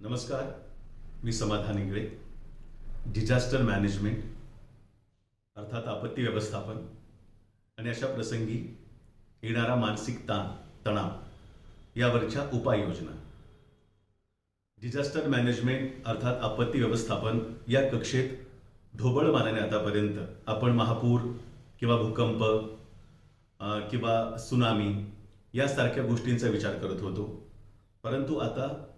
नमस्कार मी समाधान Ingale. Disaster management अर्थात आपत्ती व्यवस्थापन आणि अशा प्रसंगी येणारा मानसिक ताण तणाव यावरच्या उपाययोजना. डिझास्टर मॅनेजमेंट अर्थात आपत्ती व्यवस्थापन या कक्षेत ढोबळ मानाने आतापर्यंत आपण महापूर किंवा भूकंप किंवा सुनामी यासारख्या गोष्टींचा विचार करत होतो. परंतु आता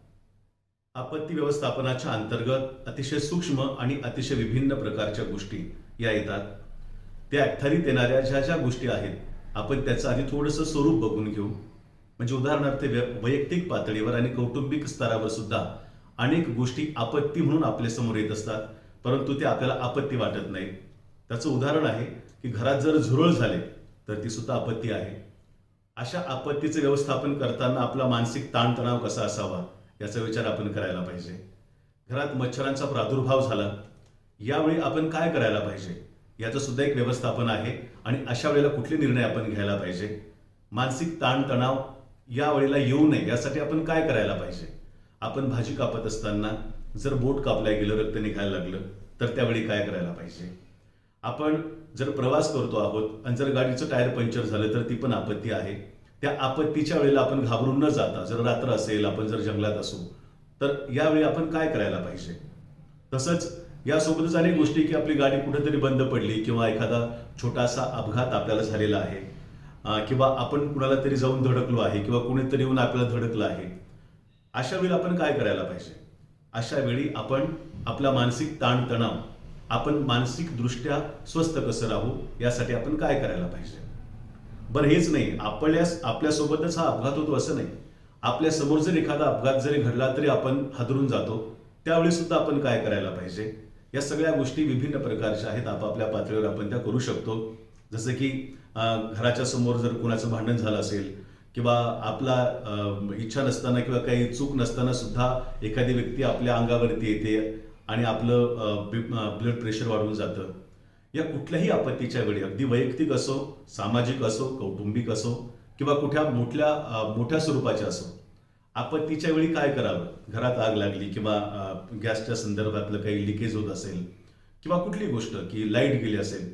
आपत्ती व्यवस्थापनाच्या अंतर्गत अतिशय सूक्ष्म आणि अतिशय विभिन्न प्रकारच्या गोष्टी या येतात. त्या ठरीत येणाऱ्या ज्या ज्या गोष्टी आहेत आपण त्याचं आधी थोडंसं स्वरूप बघून घेऊ. म्हणजे उदाहरणार्थ वैयक्तिक पातळीवर आणि कौटुंबिक स्तरावर सुद्धा अनेक गोष्टी आपत्ती म्हणून आपल्यासमोर येत असतात परंतु ते आपल्याला आपत्ती वाटत नाही त्याचं उदाहरण आहे की घरात जर झुरळ झाले तर ती सुद्धा आपत्ती आहे. अशा आपत्तीचं व्यवस्थापन करताना आपला मानसिक ताणतणाव कसा असावा? याचा विचार आपण करायला पाहिजे. घरात मच्छरांचा प्रादुर्भाव झाला यावेळी आपण काय करायला पाहिजे? याचं सुद्धा एक व्यवस्थापन आहे आणि अशा वेळेला कुठले निर्णय आपण घ्यायला पाहिजे? मानसिक ताणतणाव या वेळेला येऊ नये यासाठी आपण काय करायला पाहिजे? आपण भाजी कापत असताना जर बोट कापल्या गेलं रक्त निघायला लागलं तर त्यावेळी काय करायला पाहिजे? आपण जर प्रवास करतो आहोत आणि जर गाडीचं टायर पंक्चर झालं तर ती पण आपत्ती आहे. त्या आपत्तीच्या वेळेला आपण घाबरून न जाता जर रात्र असेल आपण जर जंगलात असू तर यावेळी आपण काय करायला पाहिजे? तसंच यासोबतच अनेक गोष्टी की आपली गाडी कुठेतरी बंद पडली किंवा एखादा छोटासा अपघात आपल्याला झालेला आहे किंवा आपण कुणाला तरी जाऊन धडकलो आहे किंवा कुणीतरी येऊन आपल्याला धडकलं आहे अशा वेळी आपण काय करायला पाहिजे? अशा वेळी आपण आपला मानसिक ताणतणाव आपण मानसिकदृष्ट्या स्वस्थ कसं राहू यासाठी आपण काय करायला पाहिजे? बरं हेच नाही. आपल्या आपल्यासोबतच हा अपघात होतो असं नाही. आपल्यासमोर जर एखादा अपघात जरी घडला तरी आपण हादरून जातो. त्यावेळी सुद्धा आपण काय करायला पाहिजे? या सगळ्या गोष्टी विभिन्न प्रकारच्या आहेत. आपापल्या पातळीवर आपण त्या करू शकतो. जसं की घराच्या समोर जर कुणाचं भांडण झालं असेल किंवा आपला इच्छा नसताना किंवा काही चूक नसताना सुद्धा एखादी व्यक्ती आपल्या अंगावरती येते आणि आपलं ब्लड प्रेशर वाढून जातं. या कुठल्याही आपत्तीच्या वेळी अगदी वैयक्तिक असो सामाजिक असो कौटुंबिक असो किंवा कुठल्या मोठल्या मोठ्या स्वरूपाचे असो आपत्तीच्या वेळी काय करावं? घरात आग लागली किंवा गॅसच्या संदर्भातलं काही लिकेज होत असेल किंवा कुठली गोष्ट की लाइट गेली असेल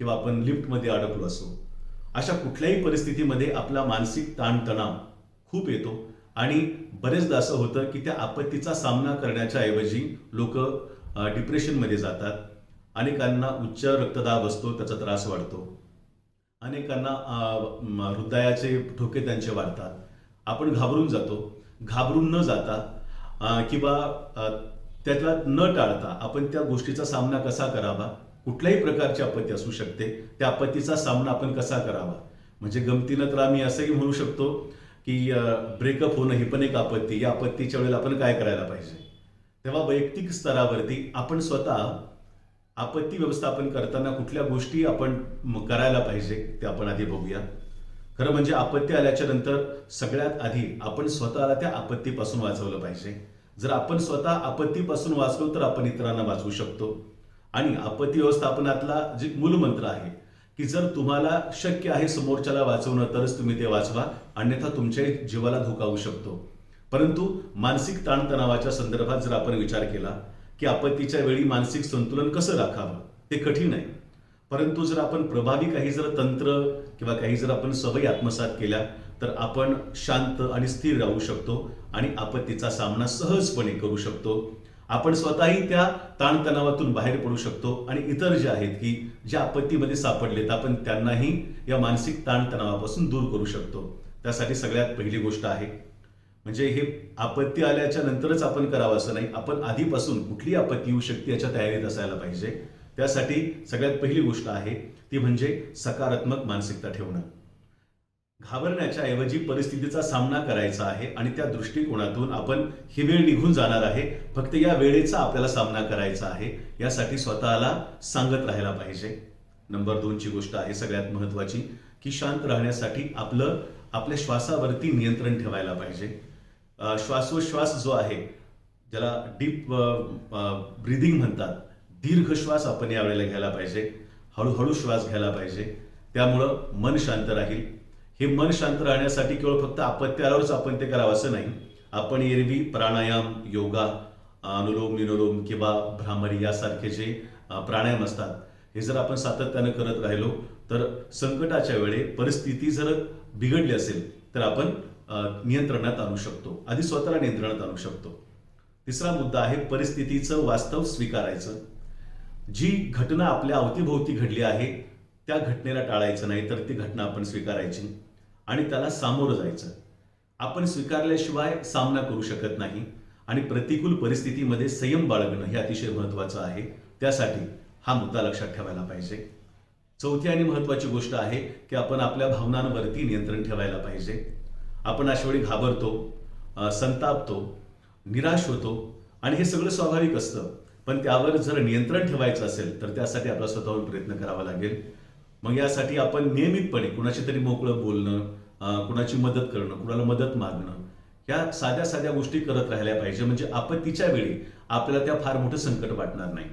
किंवा आपण लिफ्टमध्ये अडकलो असो अशा कुठल्याही परिस्थितीमध्ये आपला मानसिक ताणतणाव खूप येतो. आणि बरेचदा असं होतं की त्या आपत्तीचा सामना करण्याच्या ऐवजी लोक डिप्रेशनमध्ये जातात अनेकांना उच्च रक्तदाब असतो त्याचा त्रास वाढतो. अनेकांना हृदयाचे ठोके त्यांचे वाढतात. आपण घाबरून जातो. घाबरून न जाता किंवा त्याला न टाळता आपण त्या गोष्टीचा सामना कसा करावा? कुठल्याही प्रकारची आपत्ती असू शकते. त्या आपत्तीचा सामना आपण कसा करावा? म्हणजे गमतीनं तर आम्ही असंही म्हणू शकतो की ब्रेकअप होणं ही पण एक आपत्ती. या आपत्तीच्या वेळेला आपण काय करायला पाहिजे? तेव्हा वैयक्तिक स्तरावरती आपण स्वतः आपत्ती व्यवस्थापन करताना कुठल्या गोष्टी आपण करायला पाहिजे ते आपण आधी बघूया. खरं म्हणजे आपत्ती आल्याच्यानंतर सगळ्यात आधी आपण स्वतःला त्या आपत्तीपासून वाचवलं पाहिजे. जर आपण स्वतः आपत्तीपासून वाचलो तर आपण इतरांना वाचवू शकतो. आणि आपत्ती व्यवस्थापनातला जे मूलमंत्र आहे की जर तुम्हाला शक्य आहे समोरच्याला वाचवणं तरच तुम्ही ते वाचवा अन्यथा तुमच्या जीवाला धोका होऊ शकतो. परंतु मानसिक ताणतणावाच्या संदर्भात जर आपण विचार केला की आपत्तीच्या वेळी मानसिक संतुलन कसं राखावं ते कठीण आहे. परंतु जर आपण प्रभावी काही जर तंत्र किंवा काही जर आपण सवयी आत्मसात केल्या तर आपण शांत आणि स्थिर राहू शकतो आणि आपत्तीचा सामना सहजपणे करू शकतो. आपण स्वतःही त्या ताणतणावातून बाहेर पडू शकतो आणि इतर जे आहेत की ज्या आपत्तीमध्ये सापडलेत आपण त्यांनाही या मानसिक ताणतणावापासून दूर करू शकतो. त्यासाठी सगळ्यात पहिली गोष्ट आहे म्हणजे हे आपत्ती आल्याच्या नंतरच आपण करावं असं नाही. आपण आधीपासून कुठली आपत्ती येऊ शकते याच्या तयारीत असायला पाहिजे. त्यासाठी सगळ्यात पहिली गोष्ट आहे ती म्हणजे सकारात्मक मानसिकता ठेवणं. घाबरण्याच्या ऐवजी परिस्थितीचा सामना करायचा आहे आणि त्या दृष्टिकोनातून आपण ही वेळ निघून जाणार आहे. फक्त या वेळेचा आपल्याला सामना करायचा आहे यासाठी स्वतःला सांगत राहायला पाहिजे. नंबर दोनची गोष्ट आहे सगळ्यात महत्वाची की शांत राहण्यासाठी आपलं आपल्या श्वासावरती नियंत्रण ठेवायला पाहिजे. श्वासोश्वास जो आहे ज्याला डीप ब्रिदिंग म्हणतात दीर्घ श्वास आपण यावेळेला घ्यायला पाहिजे हळूहळू श्वास घ्यायला पाहिजे त्यामुळं मन शांत राहील. हे मन शांत राहण्यासाठी केवळ फक्त आपत्ती आपण ते करावं असं नाही. आपण एरवी प्राणायाम योगा अनुलोम विलोम किंवा भ्रामरी यासारखे जे प्राणायाम असतात हे जर आपण सातत्यानं करत राहिलो तर संकटाच्या वेळे परिस्थिती जर बिघडली असेल तर आपण नियंत्रणात आणू शकतो. आधी स्वतःला नियंत्रणात आणू शकतो. तिसरा मुद्दा आहे परिस्थितीचं वास्तव स्वीकारायचं. जी घटना आपल्या अवतीभोवती घडली आहे त्या घटनेला टाळायचं नाही तर ती घटना आपण स्वीकारायची आणि त्याला सामोरं जायचं. आपण स्वीकारल्याशिवाय सामना करू शकत नाही आणि प्रतिकूल परिस्थितीमध्ये संयम बाळगणं हे अतिशय महत्त्वाचं आहे. त्यासाठी हा मुद्दा लक्षात ठेवायला पाहिजे. चौथी आणि महत्त्वाची गोष्ट आहे की आपण आपल्या भावनांवरती नियंत्रण ठेवायला पाहिजे. आपण अशावेळी घाबरतो संतापतो निराश होतो आणि हे सगळं स्वाभाविक असतं. पण त्यावर जर नियंत्रण ठेवायचं असेल तर त्यासाठी आपला स्वतःहून प्रयत्न करावा लागेल. मग यासाठी आपण नियमितपणे कुणाशी तरी मोकळं बोलणं कुणाची मदत करणं कुणाला मदत मागणं या साध्या साध्या गोष्टी करत राहिल्या पाहिजे. म्हणजे आपत्तीच्या वेळी आपल्याला त्या फार मोठं संकट वाटणार नाही.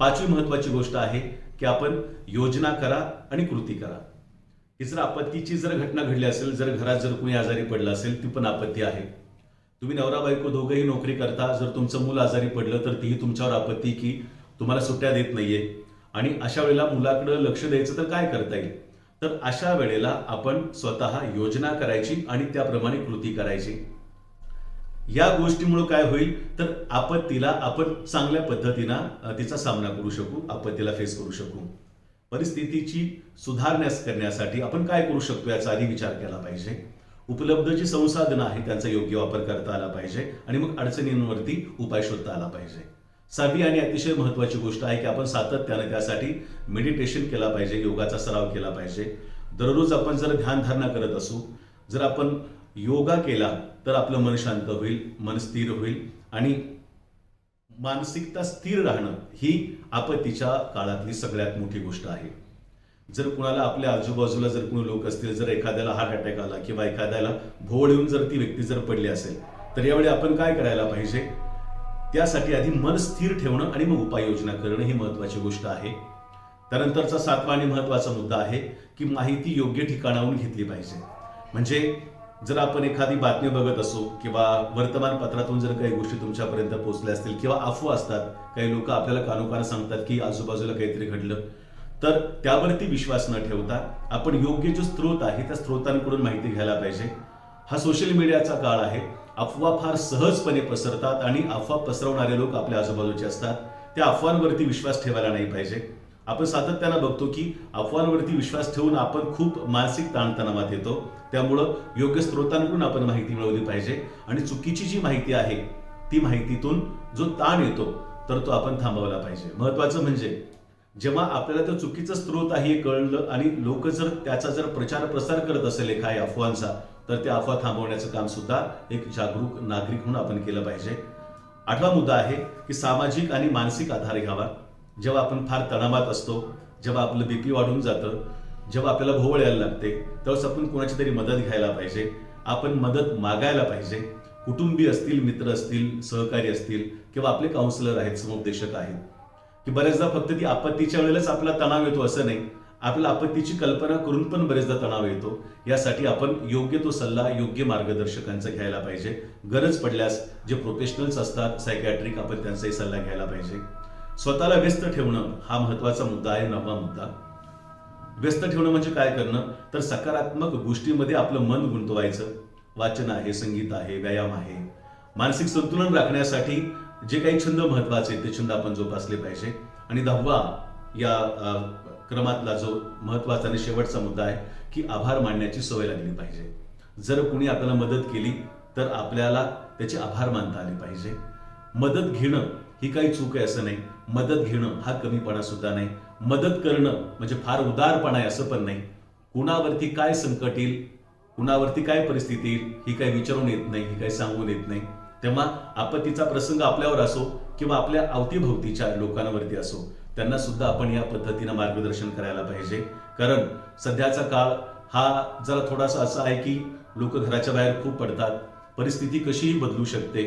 पाचवी महत्वाची गोष्ट आहे की आपण योजना करा आणि कृती करा. ही जर आपत्तीची जर घटना घडली असेल जर घरात जर कुणी आजारी पडलं असेल ती पण आपत्ती आहे. तुम्ही नवरा बायको दोघंही नोकरी करता जर तुमचं मूल आजारी पडलं तर तीही तुमच्यावर आपत्ती की तुम्हाला सुट्ट्या देत नाहीये. आणि अशा वेळेला मुलाकडं लक्ष द्यायचं तर काय करता येईल? तर अशा वेळेला आपण स्वतः योजना करायची आणि त्याप्रमाणे कृती करायची. या गोष्टीमुळे काय होईल? तर आपत्तीला आपण चांगल्या पद्धतीनं तिचा सामना करू शकू आपत्तीला फेस करू शकू. परिस्थितीची सुधारण्यास करण्यासाठी आपण काय करू शकतो याचा आधी विचार केला पाहिजे. उपलब्ध जी संसाधनं आहेत त्यांचा योग्य वापर करता आला पाहिजे आणि मग अडचणींवरती उपाय शोधता आला पाहिजे. सहावी आणि अतिशय महत्वाची गोष्ट आहे की आपण सातत्यानं त्यासाठी मेडिटेशन केला पाहिजे योगाचा सराव केला पाहिजे. दररोज आपण जर ध्यानधारणा करत असू जर आपण योगा केला तर आपलं मन शांत होईल मन स्थिर होईल आणि मानसिकता स्थिर राहणं ही आपत्तीच्या काळातली सगळ्यात मोठी गोष्ट आहे. जर कुणाला आपल्या आजूबाजूला जर कोणी लोक असतील जर एखाद्याला हार्ट अटॅक आला किंवा एखाद्याला भोवळ येऊन जर ती व्यक्ती जर पडली असेल तर यावेळी आपण काय करायला पाहिजे? त्यासाठी आधी मन स्थिर ठेवणं आणि मग उपाययोजना करणं ही महत्वाची गोष्ट आहे. त्यानंतरचा सातवा आणि महत्त्वाचा मुद्दा आहे की माहिती योग्य ठिकाणाहून घेतली पाहिजे. म्हणजे जर आपण एखादी बातमी बघत असो किंवा वर्तमानपत्रातून जर काही गोष्टी तुमच्यापर्यंत पोहोचल्या असतील किंवा अफवा असतात काही लोक आपल्याला कानोकान सांगतात की आजूबाजूला काहीतरी घडलं तर त्यावरती विश्वास न ठेवता आपण योग्य जो स्रोत आहे त्या स्रोतांकडून माहिती घ्यायला पाहिजे. हा सोशल मीडियाचा काळ आहे. अफवा फार सहजपणे पसरतात आणि अफवा पसरवणारे लोक आपल्या आजूबाजूचे असतात. त्या अफवांवरती विश्वास ठेवायला नाही पाहिजे. आपण सातत्यानं बघतो की अफवांवरती विश्वास ठेवून आपण खूप मानसिक ताणतणावात येतो. त्यामुळं योग्य स्रोतांकडून आपण माहिती मिळवली पाहिजे. आणि चुकीची जी माहिती आहे ती माहितीतून जो ताण येतो तर तो आपण थांबवला पाहिजे. महत्वाचं म्हणजे जेव्हा आपल्याला तो चुकीचं स्रोत आहे हे कळलं आणि लोक जर त्याचा जर प्रचार प्रसार करत असेल एखाद्या अफवांचा तर त्या अफवा थांबवण्याचं काम सुद्धा एक जागरूक नागरिक म्हणून आपण केलं पाहिजे. आठवा मुद्दा आहे की सामाजिक आणि मानसिक आधार घ्यावा. जेव्हा आपण फार तणावात असतो जेव्हा आपलं बीपी वाढून जातं जेव्हा आपल्याला भोवळ यायला लागते तेव्हाच आपण कोणाची तरी मदत घ्यायला पाहिजे आपण मदत मागायला पाहिजे. कुटुंबी असतील मित्र असतील सहकारी असतील किंवा आपले काउन्सिलर आहेत समुपदेशक आहेत. की बऱ्याचदा फक्त ती आपत्तीच्या वेळेलाच आपला तणाव येतो असं नाही. आपल्याला आपत्तीची कल्पना करून पण बरेचदा तणाव येतो. यासाठी आपण योग्य तो सल्ला योग्य मार्गदर्शकांचा घ्यायला पाहिजे. गरज पडल्यास जे प्रोफेशनल्स असतात सायकॅट्रिक आपण त्यांचाही सल्ला घ्यायला पाहिजे. स्वतःला व्यस्त ठेवणं हा महत्त्वाचा मुद्दा आहे नवा मुद्दा. व्यस्त ठेवणं म्हणजे काय करणं? तर सकारात्मक गोष्टीमध्ये आपलं मन गुंतवायचं. वाचन आहे संगीत आहे व्यायाम आहे. मानसिक संतुलन राखण्यासाठी जे काही छंद महत्त्वाचे आहेत, ते छंद आपण जोपासले पाहिजे. आणि दहावा या क्रमातला जो महत्त्वाचा आणि शेवटचा मुद्दा आहे की आभार मानण्याची सवय लागली पाहिजे. जर कुणी आपल्याला मदत केली तर आपल्याला त्याचे आभार मानता आले पाहिजे. मदत घेणं ही काही चूक आहे असं नाही. मदत घेणं हा कमीपणा सुद्धा नाही. मदत करणं म्हणजे फार उदारपणा आहे असं पण नाही. कुणावरती काय संकट येईल कुणावरती काय परिस्थिती येईल ही काही विचारून येत नाही ही काही सांगून येत नाही. तेव्हा आपत्तीचा प्रसंग आपल्यावर असो किंवा आपल्या अवतीभोवतीच्या लोकांवरती असो त्यांना सुद्धा आपण या पद्धतीनं मार्गदर्शन करायला पाहिजे. कारण सध्याचा काळ हा जरा थोडासा असा आहे की लोक घराच्या बाहेर खूप पडतात परिस्थिती कशीही बदलू शकते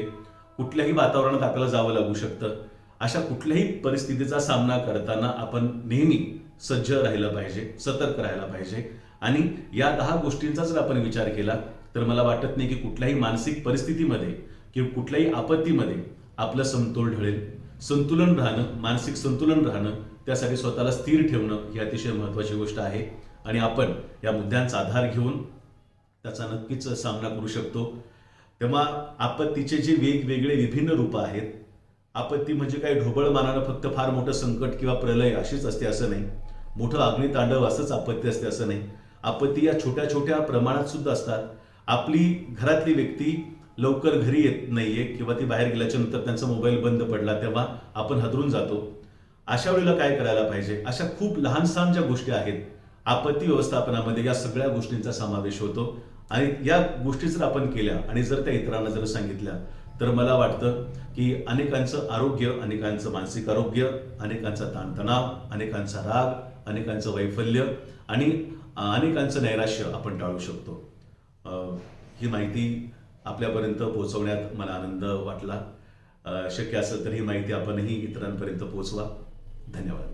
कुठल्याही वातावरणात आपल्याला जावं लागू शकतं. अशा कुठल्याही परिस्थितीचा सामना करताना आपण नेहमी सज्ज राहिलं पाहिजे सतर्क राहायला पाहिजे. आणि या दहा गोष्टींचा जर आपण विचार केला तर मला वाटत नाही की कुठल्याही मानसिक परिस्थितीमध्ये किंवा कुठल्याही आपत्तीमध्ये आपलं समतोल ढळेल. संतुलन राहणं मानसिक संतुलन राहणं त्यासाठी स्वतःला स्थिर ठेवणं ही अतिशय महत्त्वाची गोष्ट आहे. आणि आपण या मुद्द्यांचा आधार घेऊन त्याचा नक्कीच सामना करू शकतो. तेव्हा आपत्तीचे जे वेगवेगळे विभिन्न रूपं आहेत आपत्ती म्हणजे काही ढोबळ मानानं फक्त फार मोठं संकट किंवा प्रलय अशीच असते असं नाही. मोठं अग्नितांडव असंच आपत्ती असते असं नाही. आपत्ती या छोट्या छोट्या प्रमाणात सुद्धा असतात. आपली घरातली व्यक्ती लवकर घरी येत नाहीये किंवा ती बाहेर गेल्याच्यानंतर त्यांचा मोबाईल बंद पडला तेव्हा आपण हादरून जातो. अशा वेळेला काय करायला पाहिजे? अशा खूप लहान सहान ज्या गोष्टी आहेत आपत्ती व्यवस्थापनामध्ये या सगळ्या गोष्टींचा समावेश होतो. आणि या गोष्टी जर आपण केल्या आणि जर त्या इतरांना जर सांगितल्या तर मला वाटतं की अनेकांचं आरोग्य अनेकांचं मानसिक आरोग्य अनेकांचा ताणतणाव अनेकांचा राग अनेकांचं वैफल्य आणि अनेकांचं नैराश्य आपण टाळू शकतो. ही माहिती आपल्यापर्यंत पोहोचवण्यात मला आनंद वाटला. शक्य असेल तर ही माहिती आपणही इतरांपर्यंत पोहोचवा. धन्यवाद.